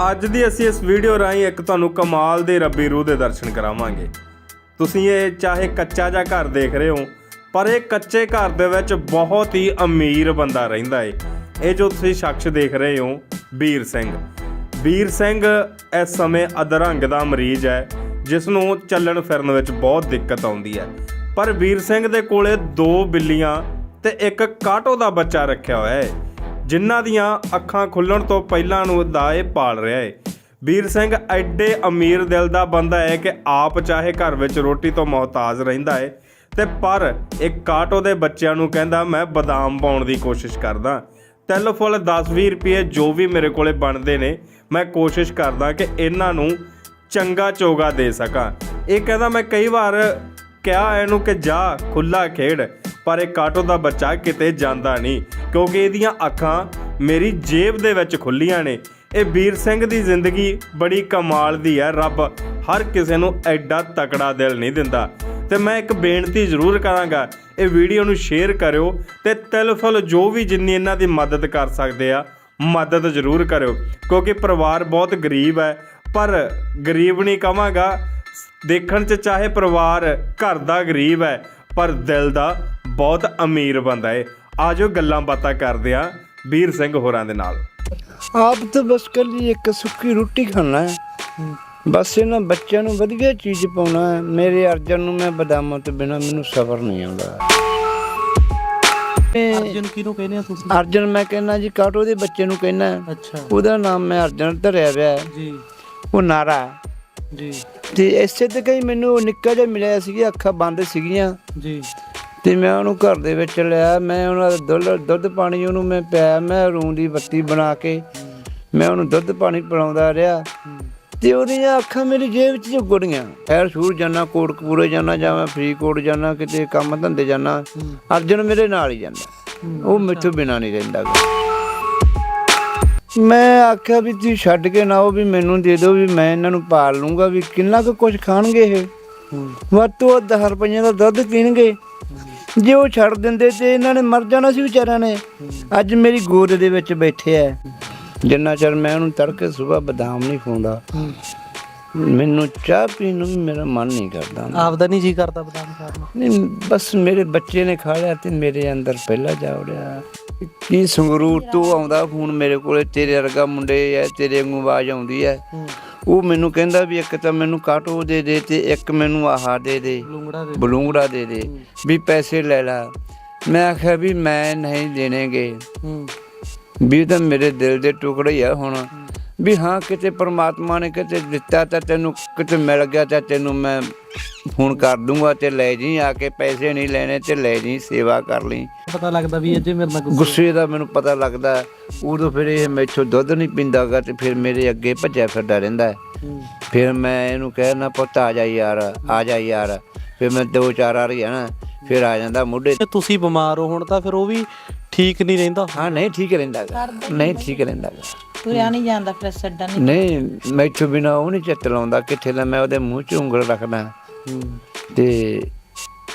ਅੱਜ ਦੀ ਅਸੀਂ ਇਸ ਵੀਡੀਓ ਰਾਹੀਂ ਇੱਕ ਤੁਹਾਨੂੰ ਕਮਾਲ ਦੇ ਰੱਬੀ ਰੂਹ ਦੇ ਦਰਸ਼ਨ ਕਰਾਵਾਂਗੇ। ਤੁਸੀਂ ਇਹ ਚਾਹੇ ਕੱਚਾ ਜਿਹਾ ਘਰ ਦੇਖ ਰਹੇ ਹੋ, ਪਰ ਇਹ ਕੱਚੇ ਘਰ ਦੇ ਵਿੱਚ ਬਹੁਤ ਹੀ ਅਮੀਰ ਬੰਦਾ ਰਹਿੰਦਾ ਏ। ਇਹ ਜੋ ਤੁਸੀਂ ਸ਼ਖਸ ਦੇਖ ਰਹੇ ਹੋ ਵੀਰ ਸਿੰਘ। ਵੀਰ ਸਿੰਘ ਇਸ ਸਮੇਂ ਅਧਰੰਗ ਦਾ ਮਰੀਜ਼ ਹੈ, ਜਿਸ ਨੂੰ ਚੱਲਣ ਫਿਰਨ ਵਿੱਚ ਬਹੁਤ ਦਿੱਕਤ ਆਉਂਦੀ ਹੈ। ਪਰ ਵੀਰ ਸਿੰਘ ਦੇ ਕੋਲੇ ਦੋ ਬਿੱਲੀਆਂ ਤੇ ਇੱਕ ਕਾਟੋ ਦਾ ਬੱਚਾ ਰੱਖਿਆ ਹੋਇਆ ਹੈ ਜਿਨ੍ਹਾਂ ਦੀਆਂ ਅੱਖਾਂ ਖੁੱਲਣ ਤੋਂ ਪਹਿਲਾਂ ਨੂੰ ਦਾ ਇਹ ਪਾਲ ਰਿਹਾ ਏ। ਵੀਰ ਸਿੰਘ ਐਡੇ ਅਮੀਰ ਦਿਲ ਦਾ ਬੰਦਾ ਹੈ ਕਿ ਆਪ ਚਾਹੇ ਘਰ ਵਿੱਚ ਰੋਟੀ ਤੋਂ ਮੁਹਤਾਜ ਰਹਿੰਦਾ ਹੈ ਤੇ ਪਰ ਇੱਕ ਕਾਟੋ ਦੇ ਬੱਚਿਆਂ ਨੂੰ ਕਹਿੰਦਾ, ਮੈਂ ਬਦਾਮ ਪਾਉਣ ਦੀ ਕੋਸ਼ਿਸ਼ ਕਰਦਾ। ਤਿਲ ਫੁੱਲ 10-20 ਰੁਪਏ ਜੋ ਵੀ ਮੇਰੇ ਕੋਲੇ ਬਣਦੇ ਨੇ, ਮੈਂ ਕੋਸ਼ਿਸ਼ ਕਰਦਾ ਕਿ ਇਹਨਾਂ ਨੂੰ ਚੰਗਾ ਚੋਗਾ ਦੇ ਸਕਾਂ। ਇਹ ਕਹਿੰਦਾ, ਮੈਂ ਕਈ ਵਾਰ ਕਿਹਾ ਇਹਨੂੰ ਕਿ ਜਾ ਖੁੱਲਾ ਖੇਡ, ਪਰ ਇਹ ਕਾਟੋ ਦਾ ਬੱਚਾ ਕਿਤੇ ਜਾਂਦਾ ਨਹੀਂ, ਕਿਉਂਕਿ ਇਹਦੀਆਂ ਅੱਖਾਂ ਮੇਰੀ ਜੇਬ ਦੇ ਵਿੱਚ ਖੁੱਲੀਆਂ ਨੇ। ਇਹ ਵੀਰ ਸਿੰਘ ਦੀ ਜ਼ਿੰਦਗੀ ਬੜੀ ਕਮਾਲ ਦੀ ਹੈ, ਰੱਬ ਹਰ ਕਿਸੇ ਨੂੰ ਐਡਾ ਤਕੜਾ ਦਿਲ ਨਹੀਂ ਦਿੰਦਾ। ਤੇ ਮੈਂ ਇੱਕ ਬੇਨਤੀ ਜ਼ਰੂਰ ਕਰਾਂਗਾ, ਇਹ ਵੀਡੀਓ ਨੂੰ ਸ਼ੇਅਰ ਕਰਿਓ ਤੇ ਤਿਲਫਲ ਜੋ ਵੀ ਜਿੰਨੀ ਇਹਨਾਂ ਦੀ ਮਦਦ ਕਰ ਸਕਦੇ ਆ, ਮਦਦ ਜ਼ਰੂਰ ਕਰਿਓ, ਕਿਉਂਕਿ ਪਰਿਵਾਰ ਬਹੁਤ ਗਰੀਬ ਹੈ, ਪਰ ਗਰੀਬ ਨਹੀਂ ਕਵਾਂਗਾ ਦੇਖਣ 'ਚ ਚਾਹੇ ਪਰਿਵਾਰ ਘਰ ਦਾ ਗਰੀਬ ਹੈ ਪਰ ਦਿਲ ਦਾ ਬਹੁਤ ਅਮੀਰ ਬੰਦਾ ਹੈ ਆਜੋ ਗੱਲਾਂ ਬਾਤਾਂ ਕਰਦੇ ਆ ਵੀਰ ਸਿੰਘ ਹੋਰਾਂ ਦੇ ਨਾਲ। ਆਪ ਤਾਂ ਬਸ ਕੱਲੀ ਇੱਕ ਸੁੱਕੀ ਰੋਟੀ ਖਾਣਾ ਹੈ। ਬਸ ਇਹਨਾਂ ਬੱਚਿਆਂ ਨੂੰ ਵਧੀਆ ਚੀਜ਼ ਪਾਉਣਾ ਹੈ। ਮੇਰੇ ਅਰਜਨ ਨੂੰ ਮੈਂ ਬਦਾਮਾਂ ਤੋਂ ਬਿਨਾ ਮੈਨੂੰ ਸਬਰ ਨਹੀਂ ਆਉਂਦਾ। ਅਰਜਨ ਕਿਹਨੂੰ ਕਹਿੰਦੇ ਆ ਤੁਸੀਂ? ਅਰਜਨ ਮੈਂ ਕਹਿੰਦਾ ਜੀ ਕਾਟੋ ਦੇ ਬੱਚੇ ਨੂੰ ਕਹਿੰਦਾ। ਅੱਛਾ। ਉਹਦਾ ਨਾਮ ਮੈਂ ਅਰਜਨ ਧਰਿਆ ਹੋਇਆ ਹੈ। ਜੀ। ਉਹ ਨਾਰਾ ਜੀ। ਤੇ ਇਸੇ ਤੇ ਕਈ ਮੈਨੂੰ ਨਿੱਕਾ ਜਿਹਾ ਮਿਲਿਆ ਸੀ ਅੱਖਾਂ ਬੰਦ ਸੀਗੀਆਂ। ਜੀ। ਤੇ ਮੈਂ ਉਹਨੂੰ ਘਰ ਦੇ ਵਿੱਚ ਲਿਆ ਮੈਂ ਉਹਨਾਂ ਦਾ ਦੁੱਧ ਦੁੱਧ ਪਾਣੀ ਉਹਨੂੰ ਮੈਂ ਪਿਆ ਮੈਂ ਰੂੰ ਦੀ ਬੱਤੀ ਬਣਾ ਕੇ ਮੈਂ ਉਹਨੂੰ ਦੁੱਧ ਪਾਣੀ ਪਿਲਾਉਂਦਾ ਰਿਹਾ। ਤੇ ਉਹਦੀਆਂ ਅੱਖਾਂ ਮੇਰੀ ਜੇਬ ਵਿੱਚ ਝੁੱਗੜੀਆਂ ਐਰ ਸੂਰ ਜਾਣਾ ਕੋਟਕਪੂਰੇ ਜਾਣਾ ਜਾਂ ਮੈਂ ਫਰੀਦਕੋਟ ਜਾਣਾ ਕਿਤੇ ਕੰਮ ਧੰਦੇ ਜਾਣਾ ਅਰਜਨ ਮੇਰੇ ਨਾਲ ਹੀ ਜਾਂਦਾ। ਉਹ ਮੈਥੋਂ ਬਿਨਾ ਨਹੀਂ ਰਹਿੰਦਾ। ਮੈਂ ਆਖਿਆ ਵੀ ਤੁਸੀਂ ਛੱਡ ਕੇ ਨਾ ਉਹ ਵੀ ਮੈਨੂੰ ਦੇ ਦਿਓ ਵੀ ਮੈਂ ਇਹਨਾਂ ਨੂੰ ਪਾਲ ਲੂੰਗਾ ਵੀ ਕਿੰਨਾ ਕੁ ਕੁਝ ਖਾਣਗੇ ਇਹ। ਵੱਧ ਤੋਂ ਵੱਧ 10 ਰੁਪਈਆਂ ਦਾ ਦੁੱਧ ਪੀਣਗੇ। ਜੇ ਉਹ ਛੱਡ ਦਿੰਦੇ ਤੇ ਇਹਨਾਂ ਨੇ ਮਰ ਜਾਣਾ ਸੀ ਵਿਚਾਰਿਆਂ ਨੇ। ਅੱਜ ਮੇਰੀ ਗੋਦ ਦੇ ਵਿੱਚ ਬੈਠੇ ਐ। ਜਿੰਨਾ ਚਿਰ ਮੈਂ ਉਹਨੂੰ ਤੜਕੇ ਸਵੇਰ ਬਦਾਮ ਨਹੀਂ ਖਵਾਉਂਦਾ ਮੈਨੂੰ ਚਾਹ ਪੀਣ ਨੂੰ ਵੀ ਮੇਰਾ ਮਨ ਨਹੀਂ ਕਰਦਾ। ਆਪਦਾ ਨਹੀਂ ਜੀ ਕਰਦਾ ਬਦਾਮ ਖਾਣ ਨੂੰ। ਨਹੀਂ ਬਸ ਮੇਰੇ ਬੱਚੇ ਨੇ ਖਾ ਲਿਆ ਤੇ ਮੇਰੇ ਅੰਦਰ ਪਹਿਲਾਂ ਜਾ ਵੜਿਆ ਕੀ ਸੰਗਰੂਰ ਤੋਂ ਆਉਂਦਾ ਫੋਨ ਮੇਰੇ ਕੋਲੇ? ਤੇਰੇ ਵਰਗਾ ਮੁੰਡੇ ਐ ਤੇਰੇ ਵਾਂਗੂ ਆਵਾਜ਼ ਆਉਂਦੀ ਐ। ਉਹ ਮੈਨੂੰ ਕਹਿੰਦਾ ਵੀ ਇੱਕ ਤਾਂ ਮੈਨੂੰ ਕਾਟੋ ਦੇ ਦੇ ਤੇ ਇੱਕ ਮੈਨੂੰ ਆਹਾ ਦੇ ਦੇ। ਲੂੰਗੜਾ ਦੇ ਬਲੂੰਗੜਾ ਦੇ ਦੇ। ਵੀ ਪੈਸੇ ਲੈ ਲੈ। ਮੈਂ ਆਖਿਆ ਵੀ ਮੈਂ ਨਹੀਂ ਦੇਣੇਗੇ। ਵੀ ਤਾਂ ਮੇਰੇ ਦਿਲ ਦੇ ਟੁਕੜੇ ਆ ਹੁਣ। ਵੀ ਹਾਂ ਕਿਤੇ ਪ੍ਰਮਾਤਮਾ ਨੇ ਕਿਤੇ ਦਿੱਤਾ ਤਾਂ ਤੈਨੂੰ ਕਿਤੇ ਮਿਲ ਗਿਆ ਤਾਂ ਤੈਨੂੰ ਮੈਂ ਫੋਨ ਕਰ ਦੂੰਗਾ ਤੇ ਲੈ ਜੀ ਆ ਕੇ ਪੈਸੇ ਨਹੀਂ ਲੈਣੇ ਤੇ ਲੈ ਜੀ ਸੇਵਾ ਕਰ ਲਈ। ਪਤਾ ਲੱਗਦਾ ਵੀ ਅਜੇ ਮੇਰੇ ਨਾਲ ਗੁੱਸੇ ਦਾ ਮੈਨੂੰ ਪਤਾ ਲੱਗਦਾ ਉਦੋਂ ਫਿਰ ਇਹ ਮੈਥੋਂ ਦੁੱਧ ਨਹੀਂ ਪੀਂਦਾਗਾ ਤੇ ਫਿਰ ਮੇਰੇ ਅੱਗੇ ਭੱਜਿਆ ਫਿਰਦਾ ਰਹਿੰਦਾ ਫਿਰ ਮੈਂ ਇਹਨੂੰ ਕਹਿਣਾ ਪੁੱਤ ਆ ਜਾ ਯਾਰ ਆ ਜਾ ਯਾਰ। ਫਿਰ ਮੈਂ ਦੋ ਚਾਰ ਆ ਰਹੀ ਨਾ ਫਿਰ ਆ ਜਾਂਦਾ ਮੁੱਢੇ ਤੁਸੀਂ ਬਿਮਾਰ ਹੋ ਹੁਣ ਤਾਂ ਫਿਰ ਉਹ ਵੀ ਠੀਕ ਨਹੀਂ ਰਹਿੰਦਾ। ਹਾਂ ਨਹੀਂ ਠੀਕ ਰਹਿੰਦਾ। ਨਹੀਂ ਠੀਕ ਰਹਿੰਦਾ। ਤੁਰਿਆ ਨਹੀਂ ਜਾਂਦਾ ਫਿਰ ਛੱਡਣ ਨਹੀਂ ਨਹੀਂ ਮੈਥੋਂ ਬਿਨਾ ਉਹ ਨਹੀਂ ਚਿੱਤ ਲਾਉਂਦਾ ਕਿੱਥੇ ਲੈ ਮੈਂ ਉਹਦੇ ਮੂੰਹ 'ਚ ਉਂਗਲ ਰੱਖਦਾ। ਤੇ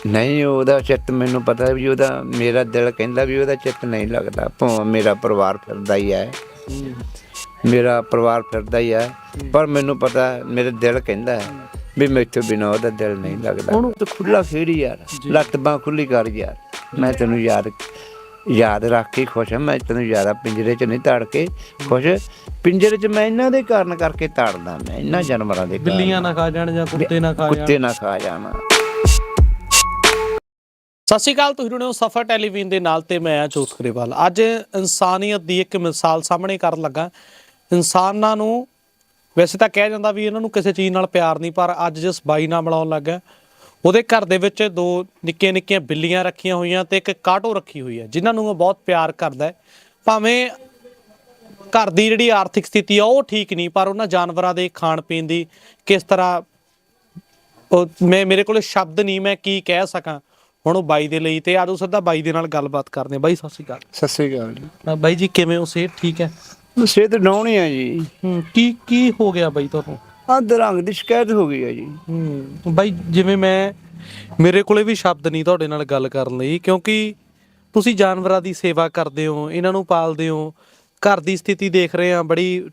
ਨਹੀਂ ਉਹਦਾ ਚਿੱਤ ਮੈਨੂੰ ਪਤਾ ਵੀ ਉਹਦਾ ਮੇਰਾ ਦਿਲ ਕਹਿੰਦਾ ਵੀ ਉਹਦਾ ਚਿੱਤ ਨਹੀਂ ਲੱਗਦਾ। ਭਾਵੇਂ ਮੇਰਾ ਪਰਿਵਾਰ ਫਿਰਦਾ ਹੀ ਹੈ। ਮੇਰਾ ਪਰਿਵਾਰ ਫਿਰਦਾ ਹੀ ਹੈ। ਪਰ ਮੈਨੂੰ ਪਤਾ ਮੇਰੇ ਦਿਲ ਕਹਿੰਦਾ ਹੈ ਵੀ ਮੈਥੋਂ ਬਿਨਾ ਉਹਦਾ ਦਿਲ ਨਹੀਂ ਲੱਗਦਾ। ਉਹਨੂੰ ਤਾਂ ਖੁੱਲਾ ਫੇਰ ਹੀ ਯਾਰ। ਲੱਤ ਬਾਂਹ ਖੁੱਲੀ ਕਰ ਯਾਰ। ਮੈਂ ਤੈਨੂੰ ਯਾਦ ਯਾਦ ਰੱਖ ਕੇ ਖੁਸ਼ ਹਾਂ। ਮੈਂ ਤੈਨੂੰ ਜ਼ਿਆਦਾ ਪਿੰਜਰੇ 'ਚ ਨਹੀਂ ਤਾੜ ਕੇ ਖੁਸ਼। ਪਿੰਜਰੇ 'ਚ ਮੈਂ ਇਹਨਾਂ ਦੇ ਕਾਰਨ ਕਰਕੇ ਤਾੜਦਾ। ਮੈਂ ਇਹਨਾਂ ਜਾਨਵਰਾਂ ਦੇ ਕਾਰਨ। ਬਿੱਲੀਆਂ ਨਾ ਖਾ ਜਾਣ ਜਾਂ ਕੁੱਤੇ ਨਾ ਖਾ ਜਾਣ। ਕੁੱਤੇ ਨਾ ਖਾ ਜਾਣਾ। ਸਤਿ ਸ਼੍ਰੀ ਅਕਾਲ ਤੁਸੀਂ ਹੋ ਸਫਰ ਟੈਲੀਵਿਜ਼ਨ ਦੇ ਨਾਲ ਤੇ ਮੈਂ ਆ ਜੋਤ ਗਰੇਵਾਲ ਅੱਜ ਇਨਸਾਨੀਅਤ ਦੀ ਇੱਕ ਮਿਸਾਲ ਸਾਹਮਣੇ ਕਰਨ ਲੱਗਾ। ਇਨਸਾਨਾਂ ਨੂੰ ਵੈਸੇ ਤਾਂ ਕਿਹਾ ਜਾਂਦਾ ਵੀ ਇਹਨਾਂ ਨੂੰ ਕਿਸੇ ਚੀਜ਼ ਨਾਲ ਪਿਆਰ ਨਹੀਂ ਪਰ ਅੱਜ ਜਿਸ ਬਾਈ ਨਾਲ ਮਿਲਾਉਣ ਲੱਗਾ ਉਹਦੇ ਘਰ ਦੇ ਵਿੱਚ ਦੋ ਨਿੱਕੀਆਂ ਨਿੱਕੀਆਂ ਬਿੱਲੀਆਂ ਰੱਖੀਆਂ ਹੋਈਆਂ ਤੇ ਇੱਕ ਕਾਟੋ ਰੱਖੀ ਹੋਈ ਹੈ ਜਿਨ੍ਹਾਂ ਨੂੰ ਉਹ ਬਹੁਤ ਪਿਆਰ ਕਰਦਾ ਹੈ। ਭਾਵੇਂ ਘਰ ਦੀ ਜਿਹੜੀ ਆਰਥਿਕ ਸਥਿਤੀ ਆ ਉਹ ਠੀਕ ਨਹੀਂ ਪਰ ਉਹਨਾਂ ਜਾਨਵਰਾਂ ਦੇ ਖਾਣ ਪੀਣ ਦੀ ਕਿਸ ਤਰ੍ਹਾਂ ਮੈਂ ਮੇਰੇ ਕੋਲੇ ਸ਼ਬਦ ਨਹੀਂ ਮੈਂ ਕੀ ਕਹਿ ਸਕਾਂ। ਹੁਣ ਉਹ ਬਾਈ ਦੇ ਲਈ ਤੇ ਆਜੋ ਸਿੱਧਾ ਬਾਈ ਦੇ ਨਾਲ ਗੱਲਬਾਤ ਕਰਦੇ ਬਾਈ ਸਤਿ ਸ਼੍ਰੀ ਅਕਾਲ। ਸਤਿ ਸ੍ਰੀ ਅਕਾਲ ਜੀ। ਬਾਈ ਜੀ ਕਿਵੇਂ ਹੋ ਸਿਹਤ? ਠੀਕ ਹੈ? ਸਿਹਤ ਡਾਉਣੀ ਆ ਜੀ। ਹੂੰ ਕੀ ਕੀ ਹੋ ਗਿਆ ਬਾਈ ਤੁਹਾਨੂੰ? ਆ ਦਰੰਗ ਦੀ ਸ਼ਿਕਾਇਤ ਹੋ ਗਈ ਹੈ ਜੀ। ਹੂੰ। ਬਾਈ ਜਿਵੇਂ ਮੈਂ ਮੇਰੇ ਕੋਲੇ ਵੀ ਸ਼ਬਦ ਨਹੀਂ ਤੁਹਾਡੇ ਨਾਲ ਗੱਲ ਕਰਨ ਲਈ ਕਿਉਂਕਿ ਤੁਸੀਂ ਜਾਨਵਰਾਂ ਦੀ ਸੇਵਾ ਕਰਦੇ ਹੋ ਇਹਨਾਂ ਨੂੰ ਪਾਲਦੇ ਹੋ ਘਰ ਦੀ ਸਥਿਤੀ ਦੇਖ ਰਹੇ ਆ ਬੜੀ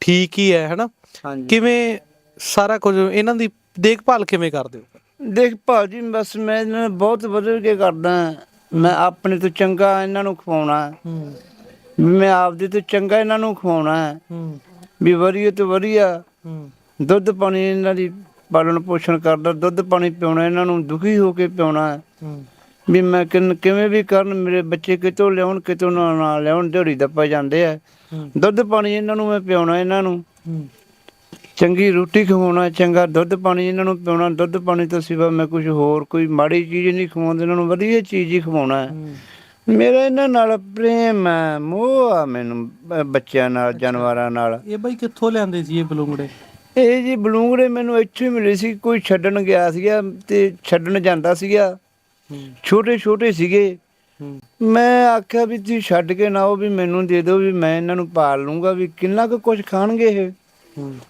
ਠੀਕ ਹੀ ਹੈ ਹਨਾ? ਹਾਂਜੀ। ਕਿਵੇਂ ਸਾਰਾ ਕੁਝ ਇਹਨਾਂ ਦੀ ਦੇਖਭਾਲ ਕਿਵੇਂ ਕਰਦੇ ਹੋ? ਦੇਖ ਭਾਜੀ ਬਸ ਮੈਂ ਇਹਨਾਂ ਨੂੰ ਬਹੁਤ ਵਧੀਆ ਕੇ ਕਰਦਾ ਮੈਂ ਆਪਣੇ ਤੋਂ ਚੰਗਾ ਇਹਨਾਂ ਨੂੰ ਖਵਾਉਣਾ। ਹੂੰ। ਵੀ ਮੈਂ ਆਪਦੇ ਤੋਂ ਚੰਗਾ ਇਹਨਾਂ ਨੂੰ ਖਵਾਉਣਾ। ਵੀ ਵਧੀਆ ਤੋਂ ਵਧੀਆ ਹੂੰ। ਦੁੱਧ ਪਾਣੀ ਇਹਨਾਂ ਦੀ ਪਾਲਣ ਪੋਸ਼ਣ ਕਰਦਾ ਦੁੱਧ ਪਾਣੀ ਪਿਉਣਾ ਇਹਨਾਂ ਨੂੰ ਦੁਖੀ ਹੋ ਕੇ ਪਿਉਣਾ ਹੂੰ। ਵੀ ਮੈਂ ਕਿਨ ਕਿਵੇਂ ਵੀ ਕਰਨ ਮੇਰੇ ਬੱਚੇ ਕਿਤੋਂ ਲਿਆਉਣ ਕਿਤੋਂ ਨਾ ਨਾ ਲਿਆਉਣ ਦਿਹਾੜੀ ਦੱਪਾ ਜਾਂਦੇ ਆ। ਦੁੱਧ ਪਾਣੀ ਇਹਨਾਂ ਨੂੰ ਮੈਂ ਪਿਉਣਾ ਇਹਨਾਂ ਨੂੰ। ਚੰਗੀ ਰੋਟੀ ਖਵਾਉਣਾ ਚੰਗਾ ਦੁੱਧ ਪਾਣੀ ਇਹਨਾਂ ਨੂੰ ਪਿਉਣਾ ਦੁੱਧ ਪਾਣੀ ਤੋਂ ਸਿਵਾ ਮੈਂ ਕੁਝ ਹੋਰ ਕੋਈ ਮਾੜੀ ਚੀਜ਼ ਨਹੀਂ ਖਵਾਉਂਦਾ ਇਹਨਾਂ ਨੂੰ ਵਧੀਆ ਚੀਜ਼ ਹੀ ਖਵਾਉਣਾ ਹੈ। ਮੇਰਾ ਇਹਨਾਂ ਨਾਲ ਪ੍ਰੇਮ ਹੈ ਮੋਹ ਆ ਮੈਨੂੰ ਬ- ਬੱਚਿਆਂ ਨਾਲ ਜਾਨਵਰਾਂ ਨਾਲ। ਇਹ ਬਾਈ ਕਿੱਥੋਂ ਲਿਆਂਦੇ ਸੀ ਇਹ ਬਲੂੰਗੜੇ? ਇਹ ਜੀ ਬਲੂੰਗੜੇ ਮੈਨੂੰ ਇੱਥੇ ਹੀ ਮਿਲੇ ਸੀ ਕੋਈ ਛੱਡਣ ਗਿਆ ਸੀਗਾ ਤੇ ਛੱਡਣ ਜਾਂਦਾ ਸੀਗਾ। ਛੋਟੇ ਛੋਟੇ ਸੀਗੇ। ਮੈਂ ਆਖਿਆ ਵੀ ਤੁਸੀਂ ਛੱਡ ਕੇ ਨਾ ਵੀ ਮੈਨੂੰ ਦੇ ਦਿਓ ਵੀ ਮੈਂ ਇਹਨਾਂ ਨੂੰ ਪਾਲ ਲੂੰਗਾ ਵੀ ਕਿੰਨਾ ਕੁ ਕੁਝ ਖਾਣਗੇ ਇਹ।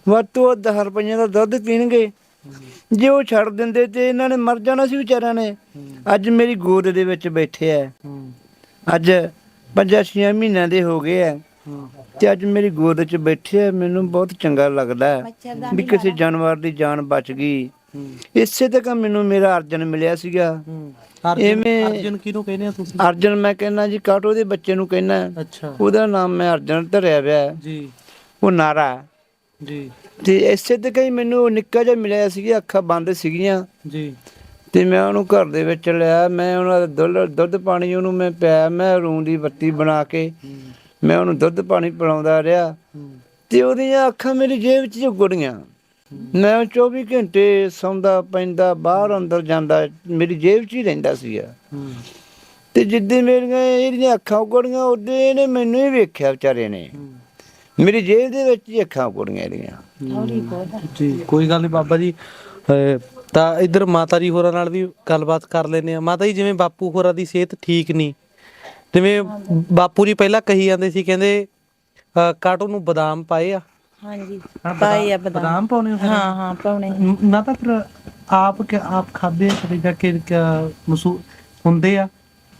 ਵੱਧ ਤੋਂ ਵੱਧ 10 ਰੁਪਈਆਂ ਦਾ ਦੁੱਧ ਪੀਣਗੇ। ਜੇ ਉਹ ਛੱਡ ਦਿੰਦੇ ਤੇ ਇਹਨਾਂ ਨੇ ਮਰ ਜਾਣਾ ਸੀ ਵਿਚਾਰਿਆਂ ਨੇ। ਅੱਜ ਮੇਰੀ ਗੋਦ ਦੇ ਵਿੱਚ ਬੈਠੇ ਆ ਹੂੰ। ਅੱਜ ਪੰਜਾਂ ਛੇ ਮਹੀਨਿਆਂ ਦੇ ਹੋ ਗਏ ਆ ਤੇ ਅੱਜ ਮੇਰੀ ਗੋਦ 'ਚ ਬੈਠੇ ਆ ਮੈਨੂੰ ਬਹੁਤ ਚੰਗਾ ਲੱਗਦਾ ਵੀ ਕਿਸੇ ਜਾਨਵਰ ਦੀ ਜਾਨ ਬਚ ਗਈ। ਇਸੇ ਤੱਕ ਮੈਨੂੰ ਮੇਰਾ ਅਰਜਨ ਮਿਲਿਆ ਸੀਗਾ। ਐਵੇਂ- ਅਰਜਨ ਕਿਹਨੂੰ ਕਹਿੰਦੇ ਆ ਤੁਸੀਂ? ਅਰਜਨ ਮੈਂ ਕਹਿੰਦਾ ਜੀ ਕਾਟੋ ਦੇ ਬੱਚੇ ਨੂੰ ਕਹਿੰਦਾ। ਅੱਛਾ। ਉਹਦਾ ਨਾਮ ਮੈਂ ਅਰਜਨ ਧਰਿਆ ਹੋਇਆ। ਜੀ। ਉਹ ਨਾਰਾ ਜੀ। ਤੇ ਇਸੇ ਤੱਕ ਹੀ ਮੈਨੂੰ ਨਿੱਕਾ ਜਿਹਾ ਮਿਲਿਆ ਸੀ ਅੱਖਾਂ ਬੰਦ ਸੀਗੀਆਂ। ਜੀ। ਤੇ ਮੈਂ ਉਹਨੂੰ ਘਰ ਦੇ ਵਿੱਚ ਲਿਆ ਮੈਂ ਉਹਨਾਂ ਦਾ ਦੁੱਧ ਦੁੱਧ ਪਾਣੀ ਉਹਨੂੰ ਮੈਂ ਪਿਆ ਮੈਂ ਰੂੰ ਦੀ ਬੱਤੀ ਬਣਾ ਕੇ ਮੈਂ ਉਹਨੂੰ ਦੁੱਧ ਪਾਣੀ ਪਿਲਾਉਂਦਾ ਰਿਹਾ ਤੇ ਉਹਦੀਆਂ ਅੱਖਾਂ ਮੇਰੀ ਜੇਬ 'ਚ ਝੁਗੜੀਆਂ ਮੈਂ 24 ਘੰਟੇ ਸੌਂਦਾ ਪੈਂਦਾ ਬਾਹਰ ਅੰਦਰ ਜਾਂਦਾ ਮੇਰੀ ਜੇਬ 'ਚ ਹੀ ਰਹਿੰਦਾ ਸੀਗਾ। ਤੇ ਜਿੱਦੇ ਮੇਰੀਆਂ ਇਹਦੀਆਂ ਅੱਖਾਂ ਉਗੜੀਆਂ ਉਹਦੇ ਇਹਨੇ ਮੈਨੂੰ ਹੀ ਵੇਖਿਆ ਵਿਚਾਰੇ ਨੇ। ਮੇਰੀ ਜੇਬ ਦੇ ਵਿੱਚ ਹੀ ਅੱਖਾਂ ਉਗੜੀਆਂ ਇਹਦੀਆਂ। ਜੀ ਕੋਈ ਗੱਲ ਨਹੀਂ ਬਾਬਾ ਜੀ। ਤਾਂ ਇੱਧਰ ਮਾਤਾ ਜੀ ਹੋਰਾਂ ਨਾਲ ਵੀ ਗੱਲਬਾਤ ਕਰ ਲੈਨੇ ਆ ਮਾਤਾ ਜੀ ਜਿਵੇਂ ਬਾਪੂ ਹੋਰਾਂ ਦੀ ਸਿਹਤ ਠੀਕ ਨਹੀਂ ਜਿਵੇਂ ਬਾਪੂ ਜੀ ਪਹਿਲਾਂ ਕਹੀ ਜਾਂਦੇ ਸੀ ਕਹਿੰਦੇ ਕਾਟੋ ਨੂੰ ਬਦਾਮ ਪਾਏ ਆ। ਹਾਂਜੀ ਪਾਏ ਆ ਬਦਾਮ ਪਾਉਣੇ ਹਾਂ ਹਾਂ ਪਾਉਣੇ ਨਾ ਤਾਂ ਫਿਰ ਆਪ ਕਿ ਆਪ ਖਾਦੇ ਕਦੇ ਜਾ ਕੇ ਮਸੂ ਹੁੰਦੇ ਆ?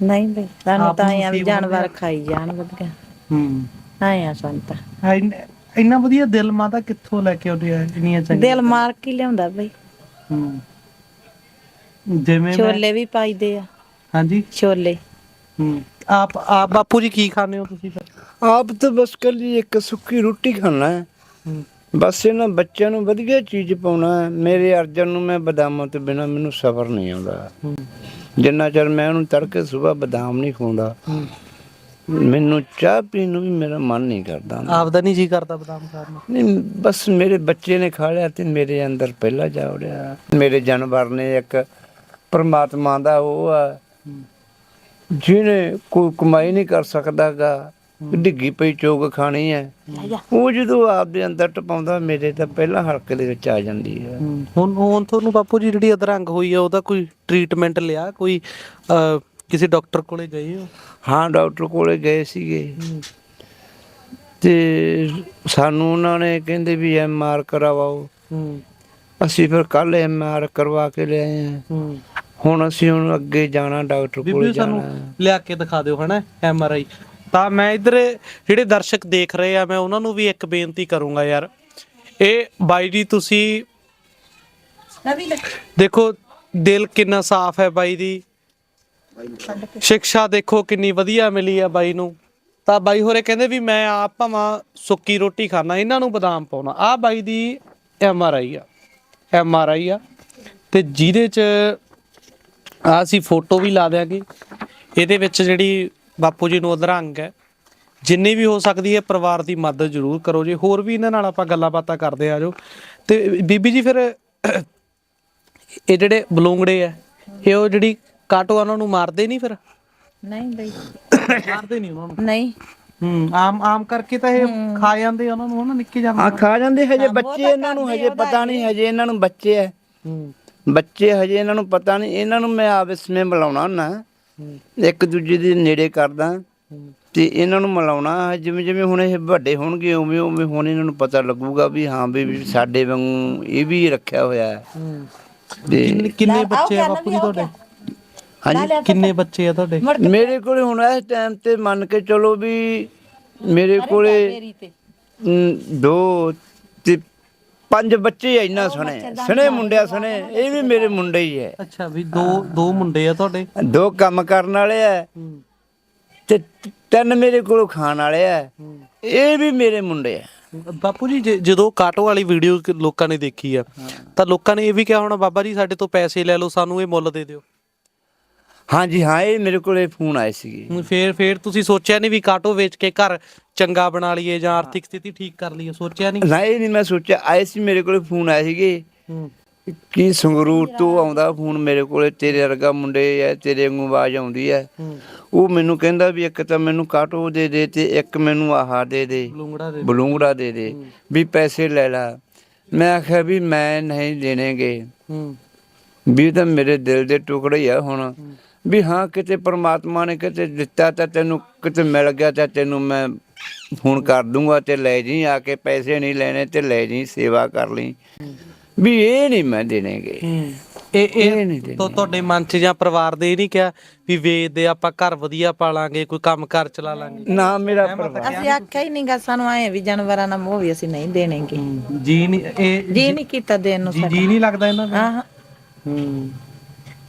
ਨਹੀਂ ਬਈ ਸਾਨੂੰ ਆਪ ਤਾਂ ਨੂੰ ਆਇਆ ਵੀ ਨਸੀਬ ਜਾਨਵਰ ਖਾਈ ਜਾਣ ਵਧੀਆ। ਹੂੰ। ਆਇਆ ਸਾਨੂੰ ਤਾਂ। ਇੰਨਾ ਵਧੀਆ ਦਿਲ ਮਾਤਾ ਕਿੱਥੋਂ ਲੈ ਕੇ ਆਉਂਦੇ ਆ ਇੰਨੀਆਂ ਦਿਲ ਮਾਰ ਕੇ ਲਿਆਉਂਦਾ ਬਈ। ਹੂੰ। ਜਿਵੇਂ ਛੋਲੇ ਵੀ ਪਾਈਦੇ ਆ। ਹਾਂਜੀ। ਛੋਲੇ। ਹੂੰ। ਆਪ ਆਪ ਬਾਪੂ ਜੀ ਕੀ ਖਾਣੇ ਹੋ ਤੁਸੀਂ ਫਿਰ? ਆਪ ਤਾਂ ਬਸ ਕੱਲੀ ਇੱਕ ਸੁੱਕੀ ਰੋਟੀ ਖਾਣਾ ਹੈ। ਬਸ ਇਹਨਾਂ ਬੱਚਿਆਂ ਨੂੰ ਵਧੀਆ ਚੀਜ਼ ਪਾਉਣਾ ਹੈ। ਮੇਰੇ ਅਰਜਨ ਨੂੰ ਮੈਂ ਬਦਾਮਾਂ ਤੋਂ ਬਿਨਾ ਮੈਨੂੰ ਸਬਰ ਨਹੀਂ ਆਉਂਦਾ। ਜਿੰਨਾ ਚਿਰ ਮੈਂ ਉਹਨੂੰ ਤੜਕੇ ਸਵੇਰ ਬਦਾਮ ਨਹੀਂ ਖਵਾਉਂਦਾ ਹੂੰ ਮੈਨੂੰ ਚਾਹ ਪੀਣ ਨੂੰ ਵੀ ਮੇਰਾ ਮਨ ਨਹੀਂ ਕਰਦਾ। ਆਪ ਦਾ ਨਹੀਂ ਜੀ ਕਰਦਾ ਬਦਾਮ ਖਾਣ ਨੂੰ? ਨਹੀਂ ਬਸ ਮੇਰੇ ਬੱਚੇ ਨੇ ਖਾ ਲਿਆ ਤੇ ਮੇਰੇ ਅੰਦਰ ਪਹਿਲਾਂ ਜਾ ਵੜਿਆ ਮੇਰੇ ਜਾਨਵਰ ਨੇ ਇੱਕ ਪਰਮਾਤਮਾ ਦਾ ਉਹ ਆ। ਜਿਹਨੇ ਕੋਈ ਕਮਾਈ ਨਹੀਂ ਕਰ ਸਕਦਾਗਾ ਡਿੱਗੀ ਪਈ ਚੋਗ ਖਾਣੀ ਹੈ। ਉਹ ਜਦੋਂ ਆਪਦੇ ਅੰਦਰ ਟਪਾਉਂਦਾ ਮੇਰੇ ਤਾਂ ਪਹਿਲਾਂ ਹਲਕੇ ਦੇ ਵਿੱਚ ਆ ਜਾਂਦੀ ਹੈ। ਹੂੰ। ਹੁਣ ਹੁਣ ਤੁਹਾਨੂੰ ਬਾਪੂ ਜੀ ਜਿਹੜੀ ਅਧਰੰਗ ਹੋਈ ਆ ਉਹਦਾ ਕੋਈ ਟ੍ਰੀਟਮੈਂਟ ਲਿਆ? ਕੋਈ ਕਿਸੇ ਡਾਕਟਰ ਕੋਲੇ ਗਏ ਹੋ? ਹਾਂ ਡਾਕਟਰ ਕੋਲੇ ਗਏ ਸੀਗੇ। ਤੇ ਸਾਨੂੰ ਉਹਨਾਂ ਨੇ ਕਹਿੰਦੇ ਵੀ ਐਮ ਆਰ ਕਰਵਾਓ। ਹੂੰ। ਅਸੀਂ ਫਿਰ ਕੱਲ ਐਮ ਆਰ ਕਰਵਾ ਕੇ ਲਿਆਏ ਹਾਂ ਹੂੰ। ਹੁਣ ਅਸੀਂ ਹੁਣ ਅੱਗੇ ਜਾਣਾ ਡਾਕਟਰ ਕੋਲ ਬੀਬੀ ਜਾਣਾ। ਸਾਨੂੰ ਲਿਆ ਕੇ ਦਿਖਾ ਦਿਓ ਹਨਾ ਐਮ ਆਰ ਆਈ ਤਾਂ ਮੈਂ ਇੱਧਰ ਜਿਹੜੇ ਦਰਸ਼ਕ ਦੇਖ ਰਹੇ ਆ ਮੈਂ ਉਹਨਾਂ ਨੂੰ ਵੀ ਇੱਕ ਬੇਨਤੀ ਕਰੂੰਗਾ ਯਾਰ। ਇਹ ਬਾਈ ਜੀ ਤੁਸੀਂ ਦੇਖੋ ਦਿਲ ਕਿੰਨਾ ਸਾਫ਼ ਹੈ ਬਾਈ ਦੀ। ਸਿੱਖਿਆ ਦੇਖੋ ਕਿੰਨੀ ਵਧੀਆ ਮਿਲੀ ਆ ਬਾਈ ਨੂੰ। ਤਾਂ ਬਾਈ ਹੋਰੇ ਕਹਿੰਦੇ ਵੀ ਮੈਂ ਆਪ ਭਾਵਾਂ ਸੁੱਕੀ ਰੋਟੀ ਖਾਣਾ ਇਹਨਾਂ ਨੂੰ ਬਦਾਮ ਪਾਉਣਾ। ਆ ਬਾਈ ਦੀ ਐਮ ਆਰ ਆਈ ਆ ਐਮ ਆਰ ਆਈ ਆ। ਤੇ ਜਿਹਦੇ ਚ ਆ ਅਸੀਂ ਫੋਟੋ ਵੀ ਲਾ ਦਿਆਂਗੇ। ਇਹਦੇ ਵਿੱਚ ਜਿਹੜੀ ਬਾਪੂ ਜੀ ਨੂੰ ਅਧਰੰਗ ਹੈ ਜਿੰਨੀ ਵੀ ਹੋ ਸਕਦੀ ਹੈ ਪਰਿਵਾਰ ਦੀ ਮਦਦ ਜ਼ਰੂਰ ਕਰੋ ਜੀ। ਹੋਰ ਵੀ ਇਹਨਾਂ ਨਾਲ ਆਪਾਂ ਗੱਲਾਂ ਬਾਤਾਂ ਕਰਦੇ ਆ ਜੋ। ਤੇ ਬੀਬੀ ਜੀ ਫਿਰ ਇਹ ਜਿਹੜੇ ਬਲੂੰਗੜੇ ਆ ਇਹ ਉਹ ਜਿਹੜੀ ਕਾਟੋ ਉਹਨਾਂ ਨੂੰ ਮਾਰਦੇ ਨਹੀਂ ਫਿਰ? ਨਹੀਂ ਬਈ। ਮਾਰਦੇ ਨਹੀਂ ਉਹਨਾਂ ਨੂੰ? ਨਹੀਂ। ਹੂੰ ਆਮ ਆਮ ਕਰਕੇ ਤਾਂ ਇਹ ਖਾ ਜਾਂਦੇ ਉਹਨਾਂ ਨੂੰ ਉਹਨਾਂ ਨਿੱਕੇ ਜਾਂਦੇ ਆ ਖਾ ਜਾਂਦੇ ਹਜੇ ਬੱਚੇ ਇਹਨਾਂ ਨੂੰ ਹਜੇ ਪਤਾ ਨਹੀਂ ਹਜੇ ਇਹਨਾਂ ਨੂੰ ਬੱਚੇ ਐ ਹੂੰ। ਬੱਚੇ ਹਜੇ ਇਹਨਾਂ ਨੂੰ ਪਤਾ ਨਹੀਂ ਇਹਨਾਂ ਨੂੰ ਮੈਂ ਆਪ ਇਸਮੇ ਮਿਲਾਉਣਾ ਨਾ ਇੱਕ ਦੂਜੇ ਦੇ ਨੇੜੇ ਕਰਦਾ। ਤੇ ਇਹਨਾਂ ਨੂੰ ਮਿਲਾਉਣਾ ਜਿਵੇਂ ਜਿਵੇਂ ਹੁਣ ਇਹ ਵੱਡੇ ਹੋਣਗੇ ਉਵੇਂ ਉਵੇਂ ਹੁਣ ਇਹਨਾਂ ਨੂੰ ਪਤਾ ਲੱਗੂਗਾ ਵੀ ਹਾਂ ਵੀ ਸਾਡੇ ਵਾਂਗੂ ਇਹ ਵੀ ਰੱਖਿਆ ਹੋਇਆ ਹੈ। ਤੇ ਕਿੰਨੇ ਬੱਚੇ ਆ ਬਾਪੂ ਜੀ ਤੁਹਾਡੇ? ਹਾਂਜੀ? ਕਿੰਨੇ ਬੱਚੇ ਆ ਤੁਹਾਡੇ? ਮੇਰੇ ਕੋਲੇ ਹੁਣ ਇਸ ਟਾਈਮ ਤੇ ਮੰਨ ਕੇ ਚਲੋ ਵੀ ਮੇਰੇ ਕੋਲੇ ਦੋ ਪੰਜ ਬੱਚੇ ਆ ਇੰਨਾ ਸਣੇ ਸਣੇ ਮੁੰਡਿਆ ਸਣੇ ਇਹ ਵੀ ਮੇਰੇ ਮੁੰਡੇ ਹੀ ਹੈ ਅੱਛਾ ਵੀ ਦੋ ਦੋ ਮੁੰਡੇ ਆ ਤੁਹਾਡੇ? ਦੋ ਕੰਮ ਕਰਨ ਵਾਲੇ ਆ। ਹੂੰ। ਤੇ ਤਿੰਨ ਮੇਰੇ ਕੋਲ ਖਾਣ ਵਾਲੇ ਆ। ਇਹ ਵੀ ਮੇਰੇ ਮੁੰਡੇ ਆ। ਬਾਪੂ ਜੀ ਜੇ- ਜਦੋਂ ਕਾਟੋ ਵਾਲੀ ਵੀਡੀਓ ਲੋਕਾਂ ਨੇ ਦੇਖੀ ਆ ਤਾਂ ਲੋਕਾਂ ਨੇ ਇਹ ਵੀ ਕਿਹਾ ਹੋਣਾ ਬਾਬਾ ਜੀ ਸਾਡੇ ਤੋਂ ਪੈਸੇ ਲੈ ਲਓ ਸਾਨੂੰ ਇਹ ਮੁੱਲ ਦੇ ਦਿਓ। ਹਾਂਜੀ ਹਾਂ ਇਹ ਮੇਰੇ ਕੋਲੇ ਫੋਨ ਆਏ ਸੀਗੇ। ਹੁਣ ਫੇਰ ਫੇਰ ਤੁਸੀਂ ਸੋਚਿਆ ਨਹੀਂ ਵੀ ਕਾਟੋ ਵੇਚ ਕੇ ਘਰ ਚੰਗਾ ਬਣਾ ਲਈਏ ਜਾਂ ਆਰਥਿਕ ਸਥਿਤੀ ਠੀਕ ਕਰ ਲਈਏ ਸੋਚਿਆ ਨਹੀਂ ਨਾ ਇਹ ਨਹੀਂ ਮੈਂ ਸੋਚਿਆ ਆਏ ਸੀ ਮੇਰੇ ਕੋਲੇ ਫੋਨ ਆਏ ਸੀਗੇ। ਹੂੰ। ਕੀ ਸੰਗਰੂਰ ਤੋਂ ਆਉਂਦਾ ਫੋਨ ਮੇਰੇ ਕੋਲੇ ਤੇਰੇ ਵਰਗਾ ਮੁੰਡੇ ਐ ਤੇਰੇ ਵਾਂਗੂ ਆਵਾਜ਼ ਆਉਂਦੀ ਐ ਹੂੰ। ਉਹ ਮੈਨੂੰ ਕਹਿੰਦਾ ਵੀ ਇੱਕ ਤਾਂ ਮੈਨੂੰ ਕਾਟੋ ਦੇ ਦੇ ਤੇ ਇੱਕ ਮੈਨੂੰ ਆਹਾ ਦੇ ਦੇ ਲੂੰਗੜਾ ਦੇ ਬਲੂੰਗੜਾ ਦੇ ਦੇ ਵੀ ਪੈਸੇ ਲੈ ਲੈ। ਮੈਂ ਆਖਿਆ ਵੀ ਮੈਂ ਨਹੀਂ ਦੇਣਗੇ। ਹੂੰ। ਵੀ ਇਹ ਤਾਂ ਮੇਰੇ ਦਿਲ ਦੇ ਟੁਕੜੇ ਆ ਹੁਣ। ਵੀ ਹਾਂ ਕਿਤੇ ਪ੍ਰਮਾਤਮਾ ਨੇ ਕਿਤੇ ਦਿੱਤਾ ਤਾਂ ਤੈਨੂੰ ਕਿਤੇ ਮਿਲ ਗਿਆ ਤਾਂ ਤੈਨੂੰ ਮੈਂ ਫੋਨ ਕਰ ਦੂੰਗਾ ਤੇ ਲੈ ਜੀ ਆ ਕੇ ਪੈਸੇ ਨਹੀਂ ਲੈਣੇ ਤੇ ਲੈ ਜੀ ਸੇਵਾ ਕਰ ਲਈ। ਵੀ ਇਹ ਨਹੀਂ ਮੈਂ ਦੇਣਗੇ। ਇਹ ਇਹ ਨਹੀਂ ਦੇਣੇ। ਤੁਹਾਡੇ ਮਨ 'ਚ ਜਾਂ ਪਰਿਵਾਰ ਦੇ ਇਹ ਨਹੀਂ ਕਿਹਾ ਵੀ ਵੇਚਦੇ ਆਪਾਂ ਘਰ ਵਧੀਆ ਪਾਲਾਂਗੇ ਕੋਈ ਕੰਮ ਕਾਰ ਚਲਾ ਲਾਂਗੇ? ਨਾ ਮੇਰਾ ਪਰਿਵਾਰ। ਅਸੀਂ ਆਖਿਆ ਹੀ ਨਹੀਂਗਾ ਸਾਨੂੰ ਆਏ ਵੀ ਜਾਨਵਰਾਂ ਨਾਲ ਮੋਹ ਵੀ ਅਸੀਂ ਨਹੀਂ ਦੇਣਗੇ। ਜੀ ਨਹੀਂ ਇਹ ਜੀ ਨਹੀਂ ਕੀਤਾ ਦੇਣ ਨੂੰ ਜੀ ਨਹੀਂ ਲੱਗਦਾ ਇਹਨਾਂ ਦਾ ਹਾਂ। ਹੂੰ।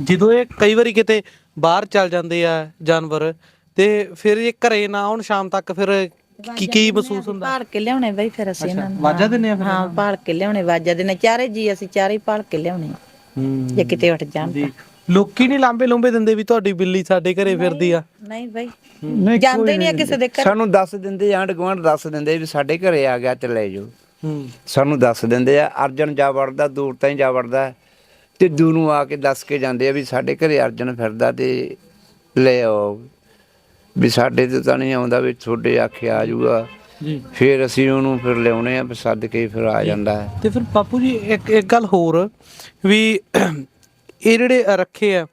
ਜਦੋਂ ਇਹ ਕਈ ਵਾਰੀ ਕਿਤੇ ਬਾਹਰ ਚੱਲ ਜਾਂਦੇ ਆ ਜਾਨਵਰ ਤੇ ਫਿਰ ਇਹ ਘਰੇ ਨਾ ਆਉਣ ਸ਼ਾਮ ਤੱਕ ਫਿਰ ਕੀ ਕੀ ਮਹਿਸੂਸ ਹੁੰਦਾ? ਪਾਲ ਕੇ ਲਿਆਉਣੇ ਬਈ ਫਿਰ ਅਸੀਂ ਇਹਨਾਂ ਨੂੰ। ਵਾਜਾ ਦਿੰਨੇ ਆ ਫਿਰ ਹਾਂ ਪਾਲ ਕੇ ਲਿਆਉਣੇ ਵਾਜਾ ਦੇਣੇ ਚਾਰੇ ਜੀ ਅਸੀਂ ਚਾਰੇ ਹੀ ਪਾਲ ਕੇ ਲਿਆਉਣੇ ਹੂੰ। ਜੇ ਕਿਤੇ ਉੱਠ ਜਾਣ ਜੀ। ਲੋਕੀ ਨਹੀਂ ਲਾਂਬੇ ਲੰਬੇ ਦਿੰਦੇ ਵੀ ਤੁਹਾਡੀ ਬਿੱਲੀ ਸਾਡੇ ਘਰੇ ਫਿਰਦੀ ਆ। ਨਹੀਂ ਬਈ। ਨਹੀਂ ਜਾਂਦੇ ਨਹੀਂ ਆ ਕਿਸੇ ਦੇ ਘਰ। ਸਾਨੂੰ ਦੱਸ ਦਿੰਦੇ ਆਂਢ ਗੁਆਂਢ ਦੱਸ ਦਿੰਦੇ ਵੀ ਸਾਡੇ ਘਰੇ ਆ ਗਿਆ ਤੇ ਲੈ ਜਾਓ। ਹੂੰ। ਸਾਨੂੰ ਦੱਸ ਦਿੰਦੇ ਆ ਅਰਜਨ ਜਾ ਵੜਦਾ ਦੂਰ ਤਾਂ ਹੀ ਜਾ ਵੜਦਾ। ਤੇ ਦੂਰ ਨੂੰ ਆ ਕੇ ਦੱਸ ਕੇ ਜਾਂਦੇ ਆ ਵੀ ਸਾਡੇ ਘਰੇ ਅਰਜਨ ਫਿਰਦਾ ਤੇ ਲੈ ਆਓ। ਵੀ ਸਾਡੇ ਤੇ ਤਾਂ ਨਹੀਂ ਆਉਂਦਾ ਵੀ ਤੁਹਾਡੇ ਆਖੇ ਆ ਜਾਊਗਾ। ਜੀ। ਫਿਰ ਅਸੀਂ ਉਹਨੂੰ ਫਿਰ ਲਿਆਉਣੇ ਆ ਸੱਦ ਕੇ ਫਿਰ ਆ ਜਾਂਦਾ ਹੈ। ਤੇ ਫਿਰ ਬਾਪੂ ਜੀ ਇੱਕ ਇੱਕ ਗੱਲ ਹੋਰ ਵੀ ਇਹ ਜਿਹੜੇ ਰੱਖੇ ਆ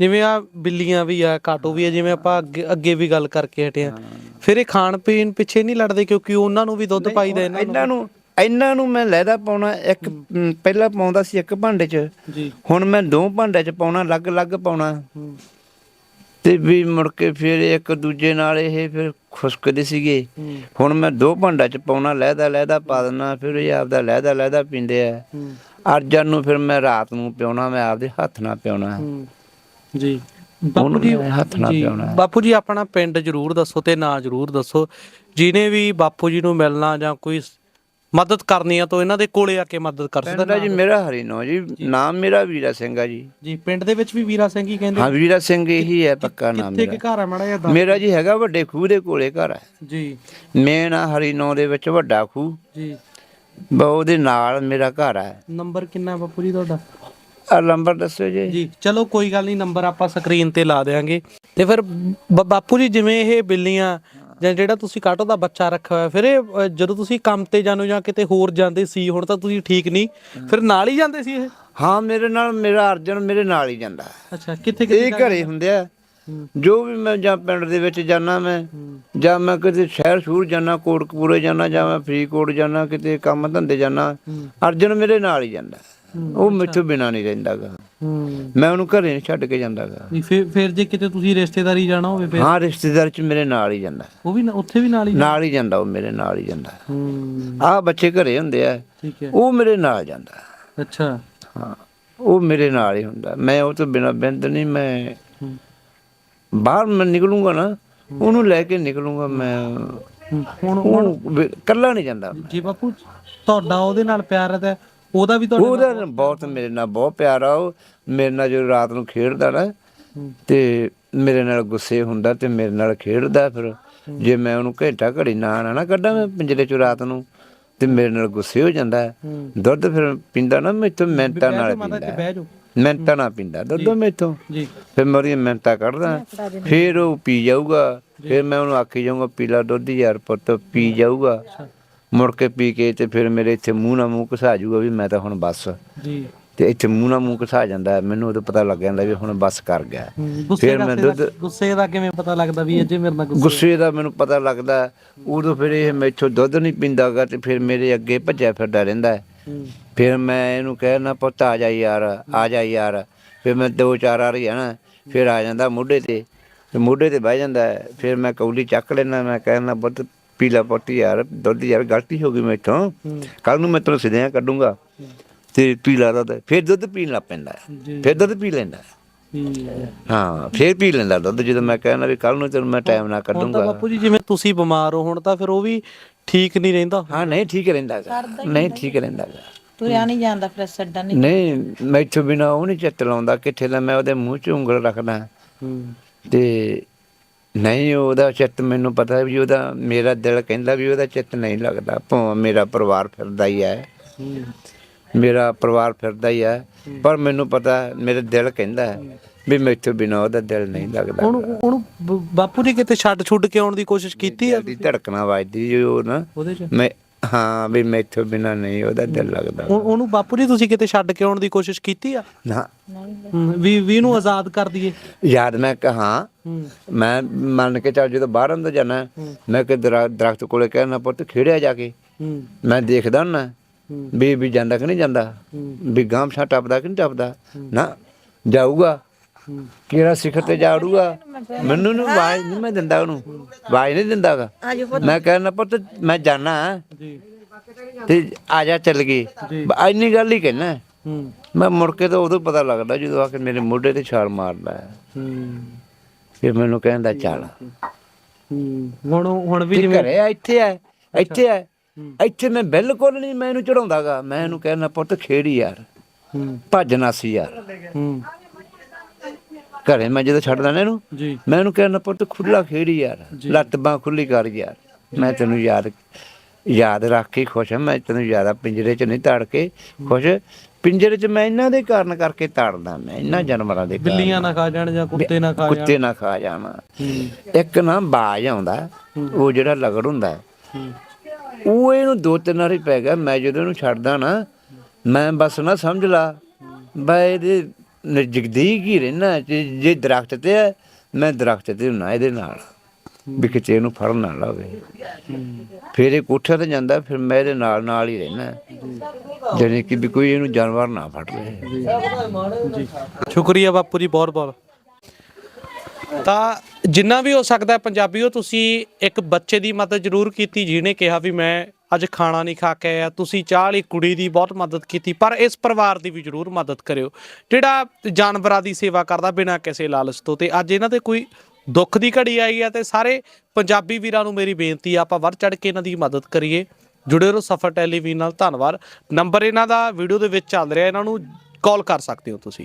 ਜਿਵੇਂ ਆ ਬਿੱਲੀਆਂ ਵੀ ਆ ਕਾਟੋ ਵੀ ਆ ਜਿਵੇਂ ਆਪਾਂ ਅੱਗੇ ਅੱਗੇ ਵੀ ਗੱਲ ਕਰਕੇ ਹਟੇ ਆ। ਫਿਰ ਇਹ ਖਾਣ ਪੀਣ ਪਿੱਛੇ ਨਹੀਂ ਲੜਦੇ ਕਿਉਂਕਿ ਉਹਨਾਂ ਨੂੰ ਵੀ ਦੁੱਧ ਪਾਈਦਾ ਇਹਨਾਂ ਨੂੰ ਇਹਨਾਂ ਨੂੰ ਮੈਂ ਲੈਦਾ ਪਾਉਣਾ ਇੱਕ ਪਹਿਲਾਂ ਪਾਉਂਦਾ ਸੀ ਇੱਕ ਭਾਂਡੇ 'ਚ। ਜੀ। ਹੁਣ ਮੈਂ ਦੋ ਭਾਂਡੇ 'ਚ ਪਾਉਣਾ ਅਲੱਗ-ਅਲੱਗ ਪਾਉਣਾ। ਤੇ ਵੀ ਮੁੜ ਕੇ ਫਿਰ ਇੱਕ ਦੂਜੇ ਨਾਲ ਇਹ ਫਿਰ ਖੁਸ਼ਕਦੇ ਸੀਗੇ। ਹੁਣ ਮੈਂ ਦੋ ਭਾਂਡਾ ਚ ਪਾਉਣਾ ਲਹਿਦਾ ਲਹਿਦਾ ਪਾ ਦਿੰਦਾ ਫਿਰ ਇਹ ਆਪਦਾ ਲਹਿਦਾ ਲਹਿਦਾ ਪੀਂਦੇ ਆ। ਅਰਜਨ ਨੂੰ ਫਿਰ ਮੈਂ ਰਾਤ ਨੂੰ ਪਿਉਣਾ ਮੈਂ ਆਪਦੇ ਹੱਥ ਨਾਲ ਪਿਉਣਾ। ਜੀ। ਬਾਪੂ ਜੀ ਹੱਥ ਨਾਲ ਹੈ। ਬਾਪੂ ਜੀ ਆਪਣਾ ਪਿੰਡ ਜਰੂਰ ਦੱਸੋ ਤੇ ਨਾਂ ਜਰੂਰ ਦੱਸੋ। ਜਿਨੇ ਵੀ ਬਾਪੂ ਜੀ ਨੂੰ ਮਿਲਣਾ ਜਾਂ ਕੋਈ ਮਦਦ ਕਰਨੀ ਆ ਤਾਂ ਇਹਨਾਂ ਦੇ ਕੋਲੇ ਆ ਕੇ ਮਦਦ ਕਰ ਸਕਦਾ ਪਿੰਡ ਆ ਜੀ ਮੇਰਾ ਹਰੀਨੋ ਜੀ ਨਾਮ ਮੇਰਾ ਵੀਰਾ ਸਿੰਘ ਆ ਜੀ। ਜੀ ਪਿੰਡ ਦੇ ਵਿੱਚ ਵੀ ਵੀਰਾ ਸਿੰਘ ਹੀ ਕਹਿੰਦੇ? ਹਾਂ ਵੀਰਾ ਸਿੰਘ ਇਹੀ ਹੈ ਪੱਕਾ ਨਾਮ ਕਿੱਥੇ ਮੇਰਾ। ਕਿ ਘਰ ਆ ਮੜਾ ਜਿਹਾ ਮੇਰਾ ਜੀ ਹੈਗਾ ਵੱਡੇ ਖੂਹ ਦੇ ਕੋਲੇ ਘਰ ਹੈ ਜੀ। ਮੇਨ ਆ ਹਰੀਨੋ ਦੇ ਵਿੱਚ ਵੱਡਾ ਖੂਹ। ਜੀ। ਬ ਉਹਦੇ ਨਾਲ ਮੇਰਾ ਘਰ ਹੈ ਨੰਬਰ ਕਿੰਨਾ ਬਾਪੂ ਜੀ ਤੁਹਾਡਾ? ਆ ਨੰਬਰ ਦੱਸੋ ਜੀ। ਜੀ ਚਲੋ ਕੋਈ ਗੱਲ ਨਹੀਂ ਨੰਬਰ ਆਪਾਂ ਸਕਰੀਨ ਤੇ ਲਾ ਦੇਾਂਗੇ ਤੇ ਫਿਰ ਬਾਪੂ ਜੀ ਜਿਵੇਂ ਇਹ ਬਿੱਲੀਆਂ ਜਾਂ ਜਿਹੜਾ ਤੁਸੀਂ ਕਾਟੋ ਦਾ ਬੱਚਾ ਰੱਖਿਆ ਹੋਇਆ ਫਿਰ ਇਹ ਅ, ਜਦੋਂ ਤੁਸੀਂ ਕੰਮ ਤੇ ਜਾਂਦੇ ਹੋ ਜਾਂ ਕਿਤੇ ਹੋਰ ਜਾਂਦੇ ਸੀ ਹੁਣ ਤਾਂ ਤੁਸੀਂ ਠੀਕ ਨਹੀਂ ਫਿਰ ਨਾਲ ਹੀ ਜਾਂਦੇ ਸੀ ਇਹ? ਹਾਂ ਮੇਰੇ ਨਾਲ ਮੇਰਾ ਅਰਜਨ ਮੇਰੇ ਨਾਲ ਹੀ ਜਾਂਦਾ। ਅੱਛਾ ਕਿੱਥੇ ਕਿੱਥੇ ਇਹ ਘਰੇ ਹੁੰਦੇ ਆ। ਜੋ ਵੀ ਮੈਂ ਜਾਂ ਪਿੰਡ ਦੇ ਵਿੱਚ ਜਾਣਾ ਮੈਂ ਜਾਂ ਮੈਂ ਕਿਤੇ ਸ਼ਹਿਰ ਸ਼ੂਰ ਜਾਣਾ ਕੋਟਕਪੂਰੇ ਜਾਣਾ ਜਾਂ ਮੈਂ ਫਰੀਦਕੋਟ ਜਾਣਾ ਕਿਤੇ ਕੰਮ ਧੰਦੇ ਜਾਣਾ ਅਰਜਨ ਮੇਰੇ ਨਾਲ ਹੀ ਜਾਂਦਾ। ਉਹ ਮੈਥੋਂ ਬਿਨਾ ਨਹੀਂ ਰਹਿੰਦਾਗਾ। ਹੂੰ ਮੈਂ ਉਹਨੂੰ ਘਰੇ ਨਹੀਂ ਛੱਡ ਕੇ ਜਾਂਦਾਗਾ। ਨਹੀਂ ਫਿਰ ਫਿਰ ਜੇ ਕਿਤੇ ਤੁਸੀਂ ਰਿਸ਼ਤੇਦਾਰੀ ਜਾਣਾ ਹੋਵੇ ਫਿਰ? ਹਾਂ ਰਿਸ਼ਤੇਦਾਰ ਚ ਮੇਰੇ ਨਾਲ ਹੀ ਜਾਂਦਾ। ਉਹ ਵੀ ਨਾ- ਉੱਥੇ ਵੀ ਨਾਲ ਹੀ ਨਾਲ ਹੀ ਜਾਂਦਾ ਉਹ ਮੇਰੇ ਨਾਲ ਹੀ ਜਾਂਦਾ। ਹੂੰ। ਆਹ ਬੱਚੇ ਘਰੇ ਹੁੰਦੇ ਆ ਠੀਕ ਹੈ। ਉਹ ਮੇਰੇ ਨਾਲ ਜਾਂਦਾ। ਅੱਛਾ। ਹਾਂ ਉਹ ਮੇਰੇ ਨਾਲ ਹੀ ਹੁੰਦਾ। ਮੈਂ ਉਹ ਤੋਂ ਬਿਨਾ ਬਿੰਦ ਨਹੀਂ ਮੈਂ ਹੂੰ। ਬਾਹਰ ਮੈਂ ਨਿਕਲੂੰਗਾ ਨਾ ਉਹਨੂੰ ਲੈ ਕੇ ਨਿਕਲੂੰਗਾ ਮੈਂ। ਹੂੰ। ਹੁਣ ਉਹ ਵੀ- ਇਕੱਲਾ ਨਹੀਂ ਜਾਂਦਾ। ਜੀ ਬਾਪੂ ਤੁਹਾਡਾ ਉਹਦੇ ਨਾਲ ਪਿਆਰ ਹੈ ਤਾਂ ਉਹਦਾ ਵੀ ਤੁਹਾਡੇ ਉਹਦਾ ਨਾ ਬਹੁਤ ਮੇਰੇ ਨਾਲ ਬਹੁਤ ਪਿਆਰ ਆ ਉਹ। ਮੇਰੇ ਨਾਲ ਜਦੋਂ ਰਾਤ ਨੂੰ ਖੇਡਦਾ ਨਾ ਤੇ ਮੇਰੇ ਨਾਲ ਗੁੱਸੇ ਹੁੰਦਾ ਤੇ ਮੇਰੇ ਨਾਲ ਖੇਡਦਾ ਫਿਰ। ਜੇ ਮੈਂ ਉਹਨੂੰ ਘੰਟਾ ਘੜੀ ਨਾ ਨਾ ਨਾ ਕੱਢਾਂ ਮੈਂ ਪਿੰਜਰੇ ਚ ਰਾਤ ਨੂੰ ਤੇ ਮੇਰੇ ਨਾਲ ਗੁੱਸੇ ਹੋ ਜਾਂਦਾ। ਦੁੱਧ ਫਿਰ ਪੀਂਦਾ ਨਾ ਮੈਥੋਂ ਮਿੰਟਾਂ ਨਾਲ ਪੀਂਦਾ। ਜੀ ਮਿੰਟਾਂ ਨਾਲ ਪੀਂਦਾ ਦੁੱਧ ਮੈਥੋਂ ਜੀ। ਫਿਰ ਮੈਂ ਉਹਦੀਆਂ ਮਿੰਟਾਂ ਕੱਢਦਾ ਫਿਰ ਉਹ ਪੀ ਜਾਊਗਾ। ਫਿਰ ਮੈਂ ਉਹਨੂੰ ਆਖੀ ਜਾਊਗਾ ਪੀਲਾ ਦੁੱਧ ਯਾਰ ਪੁੱਤ ਪੀ ਜਾਊਗਾ। ਮੁੜ ਕੇ ਪੀ ਕੇ ਤੇ ਫਿਰ ਮੇਰੇ ਇੱਥੇ ਮੂੰਹ ਨਾਲ ਮੂੰਹ ਘਸਾ ਜਾਊਗਾ ਵੀ ਮੈਂ ਤਾਂ ਹੁਣ ਬਸ। ਜੀ। ਤੇ ਇੱਥੇ ਮੂੰਹ ਨਾਲ ਮੂੰਹ ਘਸਾ ਜਾਂਦਾ। ਮੈਨੂੰ ਉਦੋਂ ਪਤਾ ਲੱਗ ਜਾਂਦਾ ਵੀ ਹੁਣ ਬਸ ਕਰ ਗਿਆ ਫਿਰ ਮੈਂ ਦੁੱਧ ਗੁੱਸੇ ਦਾ ਕਿਵੇਂ ਪਤਾ ਲੱਗਦਾ ਵੀ ਅਜੇ ਮੇਰੇ ਨਾਲ ਗੁੱਸੇ ਗੁੱਸੇ ਦਾ ਮੈਨੂੰ ਪਤਾ ਲੱਗਦਾ। ਉਦੋਂ ਫਿਰ ਇਹ ਮੈਥੋਂ ਦੁੱਧ ਨਹੀਂ ਪੀਂਦਾਗਾ ਤੇ ਫਿਰ ਮੇਰੇ ਅੱਗੇ ਭੱਜਿਆ ਫਿਰਦਾ ਰਹਿੰਦਾ ਫਿਰ ਮੈਂ ਇਹਨੂੰ ਕਹਿਣਾ ਪੁੱਤ ਆ ਜਾ ਯਾਰ ਆ ਜਾ ਯਾਰ। ਫਿਰ ਮੈਂ ਦੋ ਚਾਰ ਵਾਰੀ ਆਣਾ ਫਿਰ ਆ ਜਾਂਦਾ ਮੋਢੇ ਤੇ। ਤੇ ਮੋਢੇ ਤੇ ਬਹਿ ਜਾਂਦਾ। ਫਿਰ ਮੈਂ ਕੌਲੀ ਚੱਕ ਲੈਣਾ ਮੈਂ ਕਹਿਣਾ ਪੁੱਤ ਪੀਲਾ ਪੁੱਤ ਯਾਰ ਦੁੱਧ ਯਾਰ ਗਲਤੀ ਹੋ ਗਈ ਮੈਥੋਂ। ਕੱਲ ਨੂੰ ਮੈਂ ਤੈਨੂੰ ਸਿੱਧਿਆਂ ਕੱਢੂੰਗਾ ਤੇ ਪੀਲਾ ਦੁੱਧ ਫਿਰ ਦੁੱਧ ਪੀਣ ਲੱਗ ਪੈਂਦਾ। ਫਿਰ ਦੁੱਧ ਪੀ ਲੈਂਦਾ ਹੈ। ਹਾਂ ਫਿਰ ਪੀ ਲੈਂਦਾ ਦੁੱਧ ਜਦੋਂ ਮੈਂ ਕਹਿੰਦਾ ਵੀ ਕੱਲ ਨੂੰ ਤੈਨੂੰ ਮੈਂ ਟਾਈਮ ਤਾਂ ਕੱਢੂੰਗਾ। ਬਾਪੂ ਜੀ ਜਿਵੇਂ ਤੁਸੀਂ ਬਿਮਾਰ ਹੋ ਹੁਣ ਤਾਂ ਫਿਰ ਉਹ ਵੀ ਠੀਕ ਨਹੀਂ ਰਹਿੰਦਾ। ਹਾਂ ਨਹੀਂ ਠੀਕ ਰਹਿੰਦਾ ਗਾ। ਨਹੀਂ ਠੀਕ ਰਹਿੰਦਾ। ਤੁਰਿਆ ਨਹੀਂ ਜਾਂਦਾ ਫਿਰ ਛੱਡਣ ਨਹੀਂ ਨਹੀਂ ਮੈਥੋਂ ਬਿਨਾ ਉਹ ਨਹੀਂ ਚਿੱਤ ਲਾਉਂਦਾ ਕਿੱਥੇ ਦਾ ਮੈਂ ਉਹਦੇ ਮੂੰਹ 'ਚ ਉਂਗਲ ਰੱਖਦਾ। ਹੂੰ। ਤੇ ਨਹੀਂ ਉਹਦਾ ਚਿੱਤ ਮੈਨੂੰ ਪਤਾ ਵੀ ਉਹਦਾ ਮੇਰਾ ਦਿਲ ਕਹਿੰਦਾ ਵੀ ਉਹਦਾ ਚਿੱਤ ਨਹੀਂ ਲੱਗਦਾ। ਭਾਵੇਂ ਮੇਰਾ ਪਰਿਵਾਰ ਫਿਰਦਾ ਹੀ ਹੈ। ਮੇਰਾ ਪਰਿਵਾਰ ਫਿਰਦਾ ਹੀ ਹੈ। ਪਰ ਮੈਨੂੰ ਪਤਾ ਮੇਰੇ ਦਿਲ ਕਹਿੰਦਾ ਹੈ ਵੀ ਮੈਥੋਂ ਬਿਨਾ ਉਹਦਾ ਦਿਲ ਨਹੀਂ ਲੱਗਦਾ। ਹੁਣ ਹੁਣ ਬਾਪੂ ਜੀ ਕਿਤੇ ਛੱਡ ਛੁੱਡ ਕੇ ਆਉਣ ਦੀ ਕੋਸ਼ਿਸ਼ ਕੀਤੀ ਆ ਦੀ ਧੜਕਣਾ ਵੱਜਦੀ ਜੀ ਨਾ। ਮੈਂ ਹਾਂ ਵੀ ਮੈਥੋਂ ਬਿਨਾ ਨਹੀਂ ਉਹਦਾ ਦਿਲ ਲੱਗਦਾ। ਉਹਨੂੰ ਬਾਪੂ ਜੀ ਤੁਸੀਂ ਕਿਤੇ ਛੱਡ ਕੇ ਆਉਣ ਦੀ ਕੋਸ਼ਿਸ਼ ਕੀਤੀ ਆ? ਨਾ। ਵੀ ਵੀ ਇਹਨੂੰ ਆਜ਼ਾਦ ਕਰ ਦਈਏ। ਯਾਦ ਮੈਂ ਕਹਾ ਹੂੰ। ਮੈਂ ਮੰਨ ਕੇ ਚੱਲ ਜਦੋਂ ਬਾਹਰ ਅੰਦਰ ਜਾਣਾ ਮੈਂ ਕਿ ਦਰਾ- ਦਰਖਤ ਕੋਲੇ ਕਹਿਣਾ ਪੁੱਤ ਖੇੜਿਆ ਜਾ ਕੇ। ਮੈਂ ਦੇਖਦਾ ਨਾ ਵੀ ਵੀ ਜਾਂਦਾ ਕਿ ਨਹੀਂ ਜਾਂਦਾ? ਵੀ ਗਾਮਛਾ ਟੱਪਦਾ ਕਿ ਨਹੀਂ ਟੱਪਦਾ? ਨਾ ਜਾਊਗਾ। ਕਿਹੜਾ ਸਿਖਰ ਤੇ ਜਾੜੂਗਾ? ਮੈਨੂੰ ਨੂੰ ਆਵਾਜ਼ ਨਹੀਂ ਮੈਂ ਦਿੰਦਾ ਉਹਨੂੰ। ਆਵਾਜ਼ ਨਹੀਂ ਦਿੰਦਾਗਾ ਮੈਂ ਕਹਿੰਦਾ ਪੁੱਤ ਮੈਂ ਜਾਣਾ ਜੀ। ਤੇ ਆ ਜਾ ਚੱਲ ਗਈ। ਇੰਨੀ ਗੱਲ ਹੀ ਕਹਿਣਾ ਮੈਂ ਮੁੜ ਕੇ ਤਾਂ ਉਦੋਂ ਪਤਾ ਲੱਗਦਾ ਜਦੋਂ ਆ ਕੇ ਮੇਰੇ ਮੋਢੇ ਤੇ ਛਾਲ ਮਾਰਦਾ ਹੈ। ਫਿਰ ਮੈਨੂੰ ਕਹਿੰਦਾ ਚੱਲ। ਹੂੰ। ਹੁਣ ਹੁਣ ਵੀ ਜਿਵੇਂ ਘਰੇ ਆ ਇੱਥੇ ਆ ਇੱਥੇ ਆ। ਇੱਥੇ ਮੈਂ ਬਿਲਕੁਲ ਨਹੀਂ ਮੈਂ ਇਹਨੂੰ ਚੜਾਉਂਦਾਗਾ ਮੈਂ ਇਹਨੂੰ ਕਹਿੰਦਾ ਪੁੱਤ ਖੇੜੀ ਯਾਰ। ਭੱਜਣਾ ਸੀ ਯਾਰ। ਹੂੰ। ਘਰੇ ਮੈਂ ਜਦੋਂ ਛੱਡ ਦਿੰਦਾ ਇਹਨੂੰ ਜੀ। ਮੈਂ ਇਹਨੂੰ ਕਹਿੰਦਾ ਪੁੱਤ ਖੁੱਲਾ ਖੇੜੀ ਯਾਰ ਲੱਤ ਬਾਂਹ ਖੁੱਲੀ ਕਰ ਯਾਰ। ਮੈਂ ਤੈਨੂੰ ਯਾਦ ਯਾਦ ਰੱਖ ਕੇ ਖੁਸ਼ ਹਾਂ ਮੈਂ ਤੈਨੂੰ ਜ਼ਿਆਦਾ ਪਿੰਜਰੇ 'ਚ ਨਹੀਂ ਤਾੜ ਕੇ ਖੁਸ਼। ਪਿੰਜਰੇ 'ਚ ਮੈਂ ਇਹਨਾਂ ਦੇ ਕਾਰਨ ਕਰਕੇ ਤਾੜਦਾ ਮੈਂ ਇਹਨਾਂ ਜਾਨਵਰਾਂ ਦੇ ਕਾਰਨ। ਬਿੱਲੀਆਂ ਨਾ ਖਾ ਜਾਣ ਜਾਂ ਕੁੱਤੇ ਨਾ ਖਾ ਜਾਣ। ਕੁੱਤੇ ਨਾ ਖਾ ਜਾਣਾ। ਇੱਕ ਨਾ ਬਾਜ ਆਉਂਦਾ ਉਹ ਜਿਹੜਾ ਲਗੜ ਹੁੰਦਾ ਉਹ ਇਹਨੂੰ ਦੋ ਤਿੰਨ ਵਾਰੀ ਪੈ ਗਿਆ। ਮੈਂ ਜਦੋਂ ਇਹਨੂੰ ਛੱਡਦਾ ਨਾ ਮੈਂ ਬਸ ਨਾ ਸਮਝ ਲਾ ਬਈ ਇਹਦੇ ਨਜ਼ਦੀਕ ਹੀ ਰਹਿਣਾ ਜੇ ਦਰਖਤ ਤੇ ਹੈ ਮੈਂ ਦਰਖਤ ਤੇ ਹੁੰਨਾ ਇਹਦੇ ਨਾਲ। ਵੀ ਕਿਤੇ ਇਹਨੂੰ ਫੜ ਨਾ ਲਵੇ। ਫਿਰ ਇਹ ਕੋਠੇ ਤੇ ਜਾਂਦਾ ਫਿਰ ਮੈਂ ਇਹਦੇ ਨਾਲ ਨਾਲ ਹੀ ਰਹਿਣਾ ਜਾਣੀ ਕਿ ਵੀ ਕੋਈ ਇਹਨੂੰ ਜਾਨਵਰ ਨਾ ਫੜ ਲਏ ਜੀ। ਸ਼ੁਕਰੀਆ ਬਾਪੂ ਜੀ ਬਹੁਤ ਬਹੁਤ। ਤਾਂ ਜਿੰਨਾ ਵੀ ਹੋ ਸਕਦਾ ਪੰਜਾਬੀਓ ਤੁਸੀਂ ਇੱਕ ਬੱਚੇ ਦੀ ਮਦਦ ਜ਼ਰੂਰ ਕੀਤੀ ਜਿਹਨੇ ਕਿਹਾ ਵੀ ਮੈਂ ਅੱਜ ਖਾਣਾ ਨਹੀਂ ਖਾ ਕੇ ਆ ਤੁਸੀਂ ਚਾਹ ਵਾਲੀ ਕੁੜੀ ਦੀ ਬਹੁਤ ਮਦਦ ਕੀਤੀ, ਪਰ ਇਸ ਪਰਿਵਾਰ ਦੀ ਵੀ ਜ਼ਰੂਰ ਮਦਦ ਕਰਿਓ। ਜਿਹੜਾ ਜਾਨਵਰਾਂ ਦੀ ਸੇਵਾ ਕਰਦਾ ਬਿਨਾਂ ਕਿਸੇ ਲਾਲਚ ਤੋਂ, ਤੇ ਅੱਜ ਇਹਨਾਂ ਤੇ ਕੋਈ ਦੁੱਖ ਦੀ ਘੜੀ ਆਈ ਹੈ ਤੇ ਸਾਰੇ ਪੰਜਾਬੀ ਵੀਰਾਂ ਨੂੰ ਮੇਰੀ ਬੇਨਤੀ ਆ, ਆਪਾਂ ਵੱਧ ਚੜ ਕੇ ਇਹਨਾਂ ਦੀ ਮਦਦ ਕਰੀਏ। ਜੁੜੇ ਰਹੋ ਸਫਰ ਟੈਲੀਵਿਜ਼ਨ ਨਾਲ, ਧੰਨਵਾਦ। ਨੰਬਰ ਇਹਨਾਂ ਦਾ ਵੀਡੀਓ ਦੇ ਵਿੱਚ ਚੱਲ ਰਿਹਾ, ਇਹਨਾਂ ਨੂੰ ਕਾਲ ਕਰ ਸਕਦੇ ਹੋ ਤੁਸੀਂ।